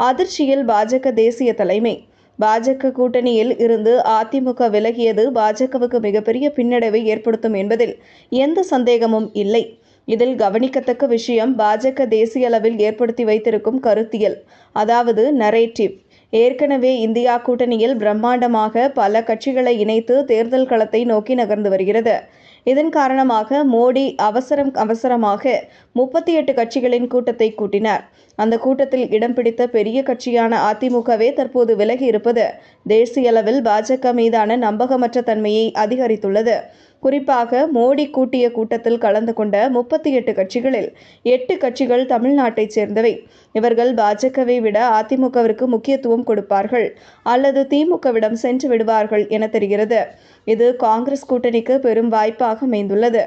அதிர்ச்சியில் பாஜக தேசிய தலைமை. பாஜக கூட்டணியில் இருந்து அதிமுக விலகியது பாஜகவுக்கு மிகப்பெரிய பின்னடைவை ஏற்படுத்தும் என்பதில் எந்த சந்தேகமும் இல்லை. இதில் கவனிக்கத்தக்க விஷயம் பாஜக தேசிய அளவில் ஏற்படுத்தி வைத்திருக்கும் கருத்தியல் அதாவது நரேட்டிவ் ஏற்கனவே இந்தியா கூட்டணியில் பிரம்மாண்டமாக பல கட்சிகளை இணைத்து தேர்தல் களத்தை நோக்கி நகர்ந்து வருகிறது. இதன் காரணமாக மோடி அவசரம் அவசரமாக முப்பத்தி எட்டு கட்சிகளின் கூட்டத்தை கூட்டினார். அந்த கூட்டத்தில் இடம் பிடித்த பெரிய கட்சியான அதிமுகவே தற்போது விலகி இருப்பது தேசிய அளவில் பாஜக மீதான நம்பகமற்ற தன்மையை அதிகரித்துள்ளது. குறிப்பாக மோடி கூட்டிய கூட்டத்தில் கலந்து கொண்ட முப்பத்தி எட்டு கட்சிகளில் எட்டு கட்சிகள் தமிழ்நாட்டைச் சேர்ந்தவை. இவர்கள் பாஜகவை விட அதிமுகவிற்கு முக்கியத்துவம் கொடுப்பார்கள் அல்லது திமுகவிடம் சென்று விடுவார்கள் என தெரிகிறது. இது காங்கிரஸ் கூட்டணிக்கு பெரும் வாய்ப்பாக அமைந்துள்ளது.